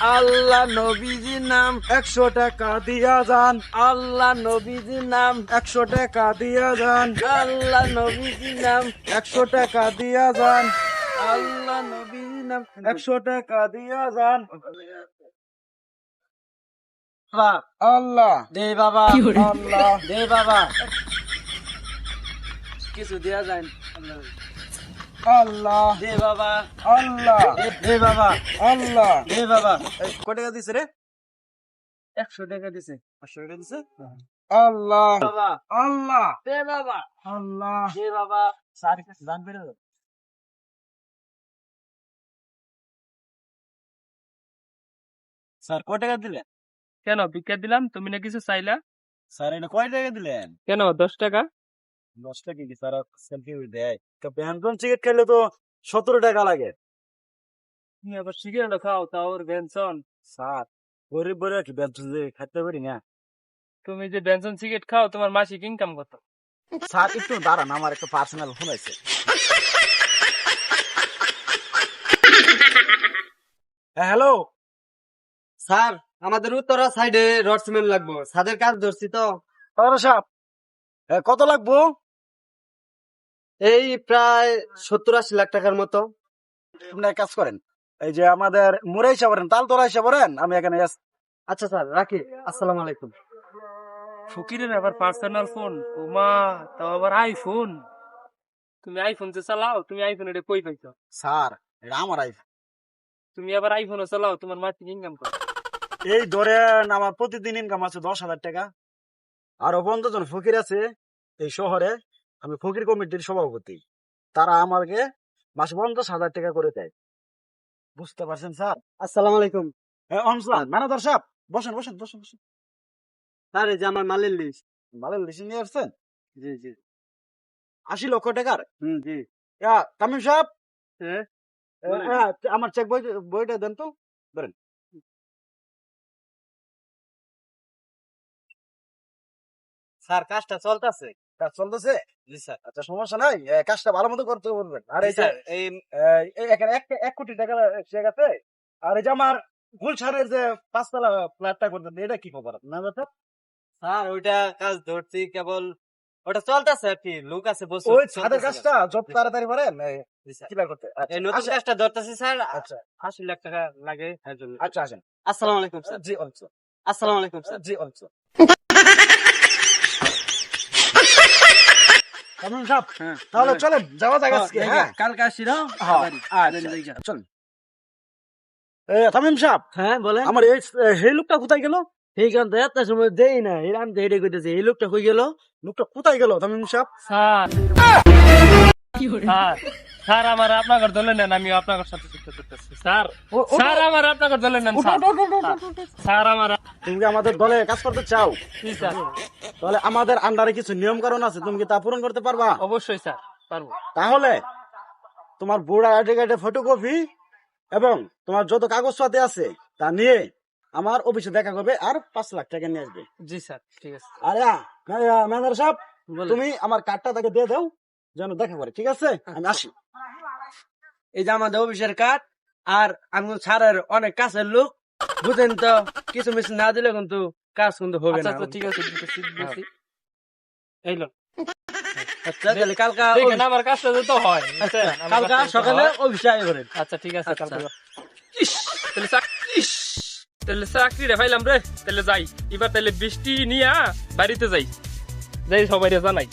আল্লাহ নবীজির নাম একশো টাকা দিয়া যান। আল্লাহ নবীজির নাম একশো টাকা দিয়া যান। আল্লাহ নবীজির নাম একশো টাকা দিয়া যান। আল্লাহ নবীজির নাম একশো টাকা দিয়া যান। আল্লাহ। দে বাবা। আল্লাহ দে বাবা। কিছু দেয়া যায়। আল্লাহ। দে বাবা। আল্লাহ। দে- বাবা। আল্লাহ। দে বাবা। এই, টাকা দিছে রে? একশো টাকা দিছে। পাঁচশো টাকা দিছে? আল্লাহ। বাবা। আল্লাহ। দে বাবা। আল্লাহ। দে বাবা। স্যার কাছে জান বেরো স্যার কয় টাকা দিলেন? কেন ভিক্ষা দিলাম? তুমি না কিছু চাইলা? স্যার এটা কয় টাকা দিলেন? কেন? দশ টাকা? দশ কি স্যার সেলফি দেয়। সিগারেট তো সতেরো টাকা লাগে। আবার সিগারেট খাও স্যার, গরিব বলে খাইতে পারি না? তুমি যে সিগারেট খাও, তোমার মাসিক ইনকাম কত? স্যার, একটু দাঁড়ান, আমার একটা পার্সোনাল ফোন আছে। হ্যালো স্যার, আমাদের উত্তরা সাইডে রড সিমেন্ট লাগবো। ছাদের কাজ ধরছি তো। কত লাগবো? এই প্রায় সত্তর আশি লাখ টাকার মতো। আপনি এক কাজ করেন এই যে আমাদের মুরাই সাবরেন তাল তোরা সাবরেন আমি এখানে আচ্ছা স্যার রাখি আসসালামু আলাইকুম। ফকিরের আবার পার্সোনাল ফোন ওমা তাও আবার আইফোন তুমি আইফোন যে চালাও তুমি আইফোন এটা কই পাইছো? স্যার এটা আমার আইফোন তুমি আবার আইফোনও চালাও তোমার মাসিক ইনকাম কত? এই ধরেন আমার প্রতিদিন ইনকাম আছে দশ হাজার টাকা। আরও পঞ্চাশ জন ফকির আছে এই শহরে। আমি ফকির কমিটির সভাপতি। তারা আমাকে মাসে পঞ্চাশ হাজার টাকা করে দেয়। বুঝতে পারছেন স্যার? আসসালামু আলাইকুম। ম্যানেজার সাহেব বসেন বসেন বসেন বসেন। স্যার এই যে আমার মালের লিস্ট ভালো লিসি নিয়ে আসছেন? জি জি। আশি লক্ষ টাকার? হুম জি। তামিম সাহেব? হ্যাঁ হ্যাঁ, আমার চেক বই বইটা দেন তো। ধরেন। স্যার কাজটা চলতেছে। কাজ চলতেছে। আচ্ছা সমস্যা নাই। কাজটা ভালো মতো করতে বলবেন আর এই এখানে এক কোটি টাকা আর এই যে আমার গুলশানের যে পাঁচতলা ফ্ল্যাটটা করতেন এটা কি খবর না স্যার ওইটা কাজ ধরছি কেবল ওটা চলতেছে আর কি লোক আছে বসে ওই ছাদের কাজটা যত তাড়াতাড়ি পারেন করতে আচ্ছা, এই নতুন কাজটা ধরতেছি স্যার আচ্ছা। আশি লাখ টাকা লাগে আচ্ছা আসেন। আসসালামু আলাইকুম স্যার। জি আসসালামু। আলাইকুম স্যার। জি তামিম সাহেব তাহলে চলেন যাওয়া যাক আজকে হ্যাঁ। কালকে আসি না হ্যাঁ, আচ্ছা, চলেন তামিম সাহেব। হ্যাঁ বলেন। আমার এই সেই লোকটা কোথায় গেল? এইখান এত সময় দেই না এর আমি তো হেডে কইতেছি এই লোকটা কই গেল? লোকটা কোথায় গেল তামিম সাহেব? স্যার। স্যার স্যার আমার আপনার দলে নেন আমি আপনার সাথে যুক্ত করতেছি। স্যার স্যার আমার আপনার দলে নেন স্যার। স্যার আমার তুমি কি আমাদের দলে কাজ করতে চাও? তাহলে আমাদের আন্ডারে কিছু নিয়ম কারণ আছে তুমি কি তা পূরণ করতে পারবা? অবশ্যই স্যার পারব। তাহলে তোমার বুড়া আইডি কার্ডের ফটোকপি এবং তোমার যত কাগজপাতি আছে তা নিয়ে আমার অফিসে দেখা করবে আর পাঁচ লাখ টাকা নিয়ে আসবে। জি স্যার ঠিক আছে। আরে ম্যানেজার সাহেব তুমি আমার কার্ডটা তাকে দিয়ে দাও যেন দেখা করে ঠিক আছে? আমি আসি। এই যে আমাদের অফিসের কার্ড আর আমি স্যারের অনেক কাছের লোক বুঝেন তো কিছু মিস না দিলে কিন্তু কাজ কিন্তু হবে আচ্ছা না আচ্ছা ঠিক আছে দিতেছি, দিতেছি। এই লোক আচ্ছা তাহলে কালকা দেখেন আমার কাজটা তো হয় আচ্ছা কালকা সকালে। অফিসে করেন আচ্ছা ঠিক আছে। কালকে। তাহলে ইস তাহলে চাকরি রে পাইলাম রে। তাহলে যাই এবার তাহলে বৃষ্টি নিয়ে বাড়িতে যাই। যাই সবাই জানাই।